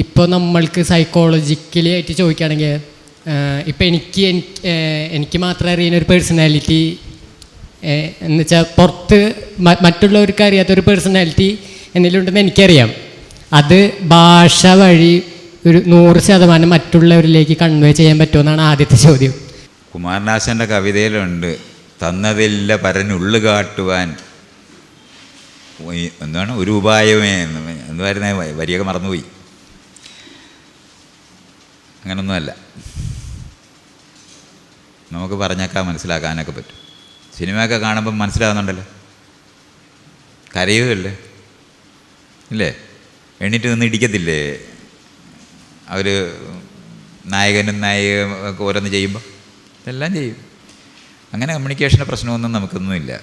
ഇപ്പോൾ നമ്മൾക്ക് സൈക്കോളജിക്കലി ആയിട്ട് ചോദിക്കുകയാണെങ്കിൽ ഇപ്പം എനിക്ക് എനിക്ക് മാത്രം അറിയുന്ന ഒരു പേഴ്സണാലിറ്റി എന്ന് വെച്ചാൽ പുറത്ത് മറ്റുള്ളവർക്ക് അറിയാത്തൊരു പേഴ്സണാലിറ്റി എന്നിലുണ്ടെന്ന് എനിക്കറിയാം. അത് ഭാഷ വഴി ഒരു നൂറ് ശതമാനം മറ്റുള്ളവരിലേക്ക് കൺവേ ചെയ്യാൻ പറ്റുമെന്നാണ് ആദ്യത്തെ ചോദ്യം. കുമാരനാശന്റെ കവിതയിലുണ്ട് തന്നതില്ല പരനുള്ളു കാട്ടുവാൻ എന്താണ് ഒരു ഉപായമേ എന്ന് എന്തുവായിരുന്നേ വരിയൊക്കെ മറന്നുപോയി. അങ്ങനൊന്നുമല്ല. നമുക്ക് പറഞ്ഞേക്കാൻ മനസ്സിലാക്കാനൊക്കെ പറ്റും. സിനിമയൊക്കെ കാണുമ്പം മനസ്സിലാകുന്നുണ്ടല്ലോ. കരയുമല്ലേ ഇല്ലേ? എണീറ്റ് നിന്ന് ഇടിക്കത്തില്ലേ? അവർ നായകനും നായികയും ഒക്കെ ഓരോന്ന് ചെയ്യുമ്പോൾ ഇതെല്ലാം ചെയ്യും. അങ്ങനെ കമ്മ്യൂണിക്കേഷന്റെ പ്രശ്നമൊന്നും നമുക്കൊന്നുമില്ല.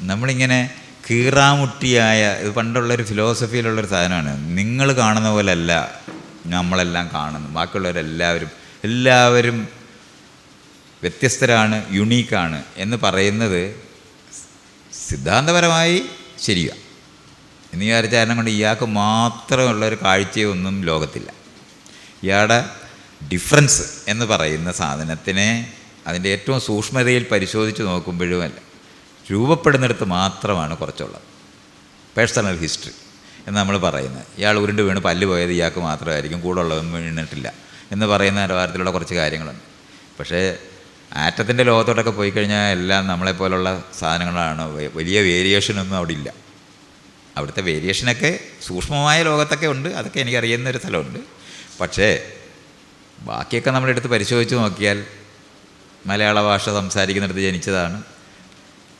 നമ്മളിങ്ങനെ കീറാമുട്ടിയായ ഇത് പണ്ടുള്ളൊരു ഫിലോസഫിയിലുള്ളൊരു സാധനമാണ്. നിങ്ങൾ കാണുന്ന പോലെയല്ല നമ്മളെല്ലാം കാണുന്നു. ബാക്കിയുള്ളവരെല്ലാവരും എല്ലാവരും വ്യത്യസ്തരാണ് യുണീക്കാണ് എന്ന് പറയുന്നത് സിദ്ധാന്തപരമായി ശരിയാണ് എന്ന് വിചാരിച്ച കാരണം കൊണ്ട് ഇയാൾക്ക് മാത്രമുള്ള ഒരു കാഴ്ചയൊന്നും ലോകത്തില്ല. ഇയാളുടെ ഡിഫറൻസ് എന്ന് പറയുന്ന സാധനത്തിനെ അതിന്റെ ഏറ്റവും സൂക്ഷ്മതയിൽ പരിശോധിച്ച് നോക്കുമ്പോഴുമല്ല രൂപപ്പെടുന്നിടത്ത് മാത്രമാണ് കുറച്ചുള്ളത്. പേഴ്സണൽ ഹിസ്റ്ററി എന്ന് നമ്മൾ പറയുന്നത് ഇയാൾ ഉരുണ്ട് വീണ് പല്ല് പോയത് ഇയാൾക്ക് മാത്രമായിരിക്കും. കൂടെ ഉള്ളതും വീണിട്ടില്ല എന്ന് പറയുന്ന നിലവാരത്തിലുള്ള കുറച്ച് കാര്യങ്ങളുണ്ട്. പക്ഷേ ആറ്റത്തിന്റെ ലോകത്തോട്ടൊക്കെ പോയി കഴിഞ്ഞാൽ എല്ലാം നമ്മളെപ്പോലുള്ള സാധനങ്ങളാണ്. വലിയ വേരിയേഷനൊന്നും അവിടെ ഇല്ല. അവിടുത്തെ വേരിയേഷനൊക്കെ സൂക്ഷ്മമായ ലോകത്തൊക്കെ ഉണ്ട്. അതൊക്കെ എനിക്കറിയുന്ന ഒരു സ്ഥലമുണ്ട്. പക്ഷേ ബാക്കിയൊക്കെ നമ്മളെടുത്ത് പരിശോധിച്ച് നോക്കിയാൽ മലയാള ഭാഷ സംസാരിക്കുന്നിടത്ത് ജനിച്ചതാണ്.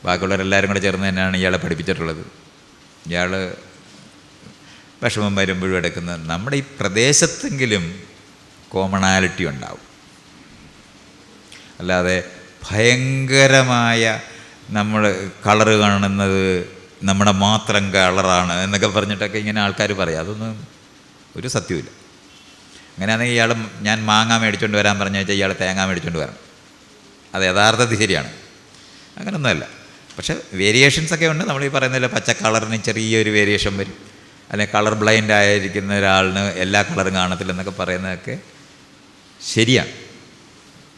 ബാക്കിയുള്ളവരെല്ലാവരും കൂടെ ചേർന്ന് തന്നെയാണ് ഇയാളെ പഠിപ്പിച്ചിട്ടുള്ളത്. ഇയാൾ വിഷമം വരുമ്പോഴും എടുക്കുന്നത് നമ്മുടെ ഈ പ്രദേശത്തെങ്കിലും കോമണാലിറ്റി ഉണ്ടാവും. അല്ലാതെ ഭയങ്കരമായ നമ്മൾ കളർ കാണുന്നത് നമ്മുടെ മാത്രം കളറാണ് എന്നൊക്കെ പറഞ്ഞിട്ടൊക്കെ ഇങ്ങനെ ആൾക്കാർ പറയും. അതൊന്നും ഒരു സത്യമില്ല അങ്ങനെയാണെങ്കിൽ ഇയാൾ ഞാൻ മാങ്ങ മേടിച്ചുകൊണ്ട് വരാൻ പറഞ്ഞു വെച്ചാൽ ഇയാൾ തേങ്ങ മേടിച്ചുകൊണ്ട് വരണം. അത് യഥാർത്ഥത്തിൽ ശരിയാണ്. അങ്ങനെയൊന്നുമല്ല പക്ഷേ വേരിയേഷൻസ് ഒക്കെ ഉണ്ട്. നമ്മൾ ഈ പറയുന്നില്ല പച്ച കളറിന് ചെറിയൊരു വേരിയേഷൻ വരും. അല്ലെങ്കിൽ കളർ ബ്ലൈൻഡ് ആയിരിക്കുന്ന ഒരാളിന് എല്ലാ കളറും കാണത്തില്ലെന്നൊക്കെ പറയുന്നതൊക്കെ ശരിയാണ്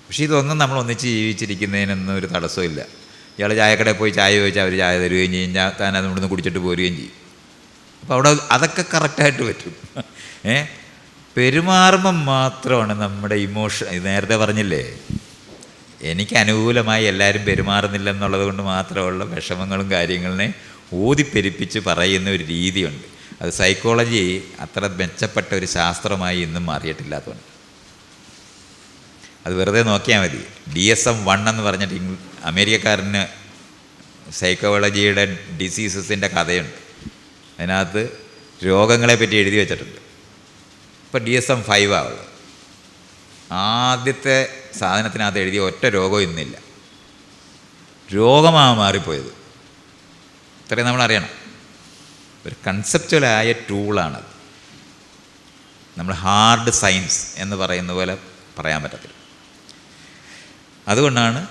പക്ഷേ ഇതൊന്നും നമ്മൾ ഒന്നിച്ച് ജീവിച്ചിരിക്കുന്നതിനൊന്നും ഒരു തടസ്സമില്ല ഇയാൾ ചായക്കടയിൽ പോയി ചായ ചോദിച്ചാൽ അവർ ചായ തരുകയും ചെയ്യും. താൻ അത് ഇവിടുന്ന് കുടിച്ചിട്ട് പോരുകയും ചെയ്യും. അപ്പോൾ അവിടെ അതൊക്കെ കറക്റ്റായിട്ട് പറ്റും. ഏ? പെരുമാറുമ്പം മാത്രമാണ് നമ്മുടെ ഇമോഷൻ നേരത്തെ പറഞ്ഞില്ലേ? എനിക്ക് അനുകൂലമായി എല്ലാവരും പെരുമാറുന്നില്ല എന്നുള്ളത് കൊണ്ട് മാത്രമുള്ള വിഷമങ്ങളും കാര്യങ്ങളിനെ ഊതിപ്പെരിപ്പിച്ച് പറയുന്ന ഒരു രീതിയുണ്ട്. അത് സൈക്കോളജി അത്ര മെച്ചപ്പെട്ട ഒരു ശാസ്ത്രമായി ഇന്നും മാറിയിട്ടില്ലാത്തതുകൊണ്ട്. അത് വെറുതെ നോക്കിയാൽ മതി. ഡി എസ് എം വൺ എന്ന് പറഞ്ഞിട്ട് അമേരിക്കക്കാരന് സൈക്കോളജിയുടെ ഡിസീസസിന്റെ കഥയുണ്ട്. അതിനകത്ത് രോഗങ്ങളെ പറ്റി എഴുതി വെച്ചിട്ടുണ്ട്. ഇപ്പോൾ ഡി എസ് എം ഫൈവ് ആവുള്ളത് ആദ്യത്തെ സാധനത്തിനകത്ത് എഴുതിയ ഒറ്റ രോഗം ഇന്നില്ല. രോഗമാണ് മാറിപ്പോയത്. ഇത്രയും നമ്മൾ അറിയണം ഒരു കൺസെപ്ച്വലായ ടൂളാണത് നമ്മൾ ഹാർഡ് സയൻസ് എന്ന് പറയുന്ന പോലെ പറയാൻ പറ്റത്തില്ല. അതുകൊണ്ടാണ്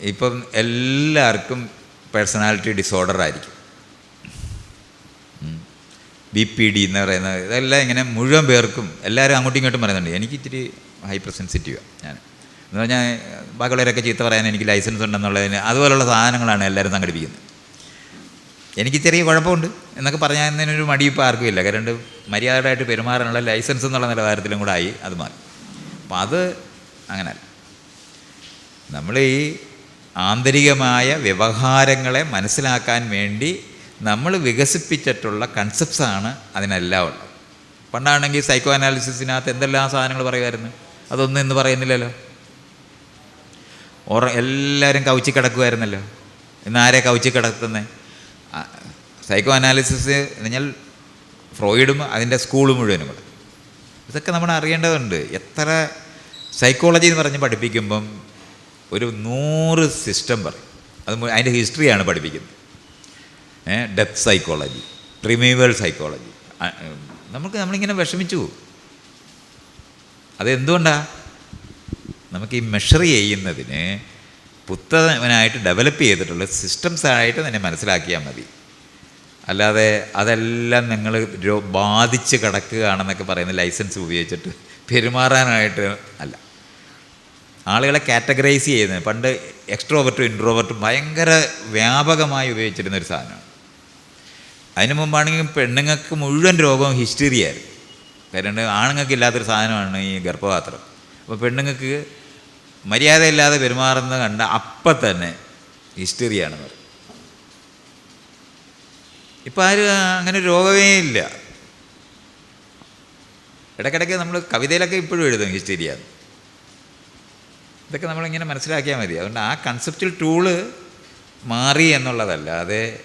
ഇപ്പം എല്ലാവർക്കും പേഴ്സണാലിറ്റി ഡിസോർഡർ ആയിരിക്കും. ബി പി ഡി എന്ന് പറയുന്നത് ഇതെല്ലാം ഇങ്ങനെ മുഴുവൻ പേർക്കും എല്ലാവരും അങ്ങോട്ടും ഇങ്ങോട്ടും പറയുന്നുണ്ട്. എനിക്ക് ഇത്തിരി ഹൈപ്പർ സെൻസിറ്റീവാണ് ഞാൻ. എന്ന് പറഞ്ഞാൽ ബാക്കിയുള്ളവരൊക്കെ ചീത്ത പറയാൻ എനിക്ക് ലൈസൻസ് ഉണ്ടെന്നുള്ളതിന് അതുപോലുള്ള സാധനങ്ങളാണ് എല്ലാവരും സംഘടിപ്പിക്കുന്നത്. എനിക്ക് ചെറിയ കുഴപ്പമുണ്ട് എന്നൊക്കെ പറഞ്ഞതിനൊരു മടി ഇപ്പോൾ ആർക്കും ഇല്ല. കാരണം മര്യാദയായിട്ട് പെരുമാറാനുള്ള ലൈസൻസ് എന്നുള്ള നിലവാരത്തിലും കൂടെ ആയി അത് മാറി. അപ്പം അത് അങ്ങനെ. നമ്മൾ ഈ ആന്തരികമായ വ്യവഹാരങ്ങളെ മനസ്സിലാക്കാൻ വേണ്ടി നമ്മൾ വികസിപ്പിച്ചിട്ടുള്ള കൺസെപ്റ്റ്സാണ് അതിനെല്ലാം ഉള്ളത്. പണ്ടാണെങ്കിൽ സൈക്കോ അനാലിസിസിനകത്ത് എന്തെല്ലാം സാധനങ്ങൾ പറയുമായിരുന്നു? അതൊന്നും ഇന്ന് പറയുന്നില്ലല്ലോ. ഓർ എല്ലാവരും കൗച്ചി കിടക്കുമായിരുന്നല്ലോ ഇന്ന് ആരെ കൗച്ചി കിടത്തുന്നത് സൈക്കോ അനാലിസിസ് പറഞ്ഞാൽ ഫ്രോയിഡും അതിന്റെ സ്കൂൾ മുഴുവനും കൂടെ ഇതൊക്കെ നമ്മൾ അറിയേണ്ടതുണ്ട്. എത്ര സൈക്കോളജി എന്ന് പറഞ്ഞ് പഠിപ്പിക്കുമ്പം ഒരു നൂറ് സിസ്റ്റം പറയും. അത് അതിന്റെ ഹിസ്റ്ററിയാണ് പഠിപ്പിക്കുന്നത്. ഡെത്ത് സൈക്കോളജി പ്രിമീവൽ സൈക്കോളജി നമുക്ക് നമ്മളിങ്ങനെ വിഷമിച്ചു അതെന്തുകൊണ്ടാണ് നമുക്ക് ഈ മെഷർ ചെയ്യുന്നതിന് പുത്തനായിട്ട് ഡെവലപ്പ് ചെയ്തിട്ടുള്ള സിസ്റ്റംസ് ആയിട്ട് തന്നെ മനസ്സിലാക്കിയാൽ മതി. അല്ലാതെ അതെല്ലാം നിങ്ങൾ ബാധിച്ച് കിടക്കുകയാണെന്നൊക്കെ പറയുന്ന ലൈസൻസ് ഉപയോഗിച്ചിട്ട് പെരുമാറാനായിട്ട് അല്ല. ആളുകളെ കാറ്റഗറൈസ് ചെയ്യുന്നത് പണ്ട് എക്സ്ട്രോവർട്ടും ഇൻട്രോവർട്ടും ഭയങ്കര വ്യാപകമായി ഉപയോഗിച്ചിരുന്ന ഒരു സാധനമാണ്. അതിനു മുമ്പാണെങ്കിൽ പെണ്ണുങ്ങൾക്ക് മുഴുവൻ രോഗവും ഹിസ്റ്റീരിയായിരുന്നു കാരണം ആണുങ്ങൾക്ക് ഇല്ലാത്തൊരു സാധനമാണ് ഈ ഗർഭപാത്രം. അപ്പോൾ പെണ്ണുങ്ങൾക്ക് മര്യാദയില്ലാതെ പെരുമാറുന്നത് കണ്ട അപ്പം തന്നെ ഹിസ്റ്ററിയാണെന്ന് പറയും. ഇപ്പം ആരും അങ്ങനെ രോഗമേ ഇല്ല. ഇടയ്ക്കിടയ്ക്ക് നമ്മൾ കവിതയിലൊക്കെ ഇപ്പോഴും എഴുതും ഹിസ്റ്റീരിയ. ഇതൊക്കെ നമ്മളിങ്ങനെ മനസ്സിലാക്കിയാൽ മതി. അതുകൊണ്ട് ആ കൺസെപ്റ്റൽ ടൂൾ മാറി എന്നുള്ളതല്ല എന്നുള്ളതല്ലാതെ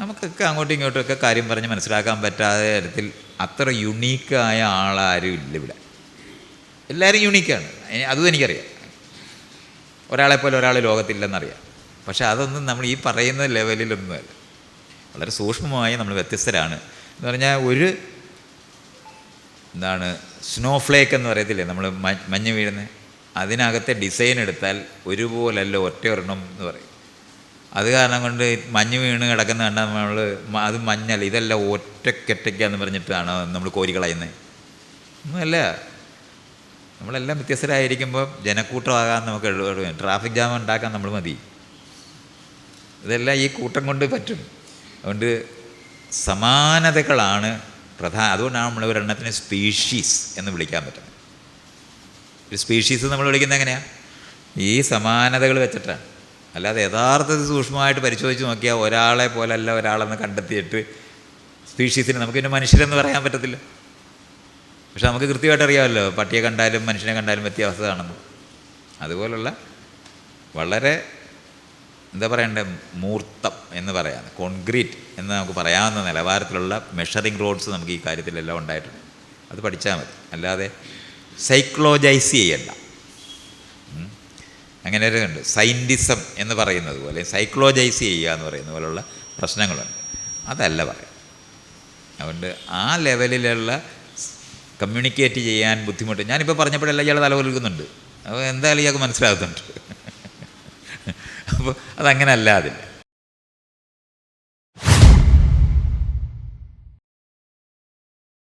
നമുക്കൊക്കെ അങ്ങോട്ടും ഒക്കെ കാര്യം പറഞ്ഞ് മനസ്സിലാക്കാൻ പറ്റാത്ത തരത്തിൽ അത്ര യുണീക്കായ ആളാരും ഇല്ല ഇവിടെ. എല്ലാവരും യുണീക്കാണ് അതും എനിക്കറിയാം. ഒരാളെപ്പോലെ ഒരാൾ ലോകത്തില്ലെന്നറിയാം. പക്ഷെ അതൊന്നും നമ്മൾ ഈ പറയുന്ന ലെവലിലൊന്നുമല്ല വളരെ സൂക്ഷ്മമായി നമ്മൾ വ്യത്യസ്തരാണ്. എന്ന് പറഞ്ഞാൽ ഒരു എന്താണ് സ്നോഫ്ലേക്ക് എന്ന് പറയത്തില്ലേ നമ്മൾ മഞ്ഞ് വീഴുന്നത് അതിനകത്തെ ഡിസൈൻ എടുത്താൽ ഒരുപോലല്ല ഒറ്റ ഒരെണ്ണം എന്ന് പറയും. അത് കാരണം കൊണ്ട് മഞ്ഞ് വീണ് കിടക്കുന്ന കണ്ടാൽ നമ്മൾ അത് മഞ്ഞല്ല ഇതെല്ലാം ഒറ്റക്കെട്ടയ്ക്കാന്ന് പറഞ്ഞിട്ടാണ് നമ്മൾ കോരി കളയുന്നത് ഒന്നുമല്ല. നമ്മളെല്ലാം വ്യത്യസ്തരായിരിക്കുമ്പോൾ ജനക്കൂട്ടമാകാൻ നമുക്ക് ട്രാഫിക് ജാം ഉണ്ടാക്കാൻ നമ്മൾ മതി. ഇതെല്ലാം ഈ കൂട്ടം കൊണ്ട് പറ്റും. അതുകൊണ്ട് സമാനതകളാണ് പ്രധാന അതുകൊണ്ടാണ് നമ്മൾ ഒരെണ്ണത്തിന് സ്പീഷീസ് എന്ന് വിളിക്കാൻ പറ്റുന്നത്. ഒരു സ്പീഷീസ് നമ്മൾ വിളിക്കുന്നത് എങ്ങനെയാണ് ഈ സമാനതകൾ വെച്ചിട്ടാണ് അല്ലാതെ യഥാർത്ഥത്തിൽ സൂക്ഷ്മമായിട്ട് പരിശോധിച്ച് നോക്കിയാൽ ഒരാളെ പോലല്ല ഒരാളെന്ന് കണ്ടെത്തിയിട്ട് സ്പീഷീസിന് നമുക്ക് പിന്നെ മനുഷ്യരെന്ന് പറയാൻ പറ്റത്തില്ല. പക്ഷെ നമുക്ക് കൃത്യമായിട്ട് അറിയാമല്ലോ പട്ടിയെ കണ്ടാലും മനുഷ്യനെ കണ്ടാലും വ്യത്യാസമാണെന്ന് അതുപോലുള്ള വളരെ എന്താ പറയണ്ടേ? മൂർത്തം എന്ന് പറയാം. കോൺക്രീറ്റ് എന്ന് നമുക്ക് പറയാവുന്ന നിലവാരത്തിലുള്ള മെഷറിംഗ് റോഡ്സ് നമുക്ക് ഈ കാര്യത്തിലെല്ലാം ഉണ്ടായിട്ടുണ്ട്. അത് പഠിച്ചാൽ മതി. അല്ലാതെ സൈക്ലോജൈസ് ചെയ്യണ്ട. അങ്ങനെ ഒരു ഉണ്ട് സയന്റിസം എന്ന് പറയുന്നത് പോലെ സൈക്ലോജൈസ് ചെയ്യുക എന്ന് പറയുന്ന പോലുള്ള പ്രശ്നങ്ങളുണ്ട്. അതല്ല പറയാം അതുകൊണ്ട് ആ ലെവലിലുള്ള കമ്മ്യൂണിക്കേറ്റ് ചെയ്യാൻ ബുദ്ധിമുട്ട്. ഞാനിപ്പോൾ പറഞ്ഞപ്പോഴെല്ലാം ഇയാൾ തലവൽക്കുന്നുണ്ട് അപ്പോൾ എന്തായാലും ഇയാൾക്ക് മനസ്സിലാകുന്നുണ്ട്. അപ്പോൾ അതങ്ങനെ അല്ല അതില്ല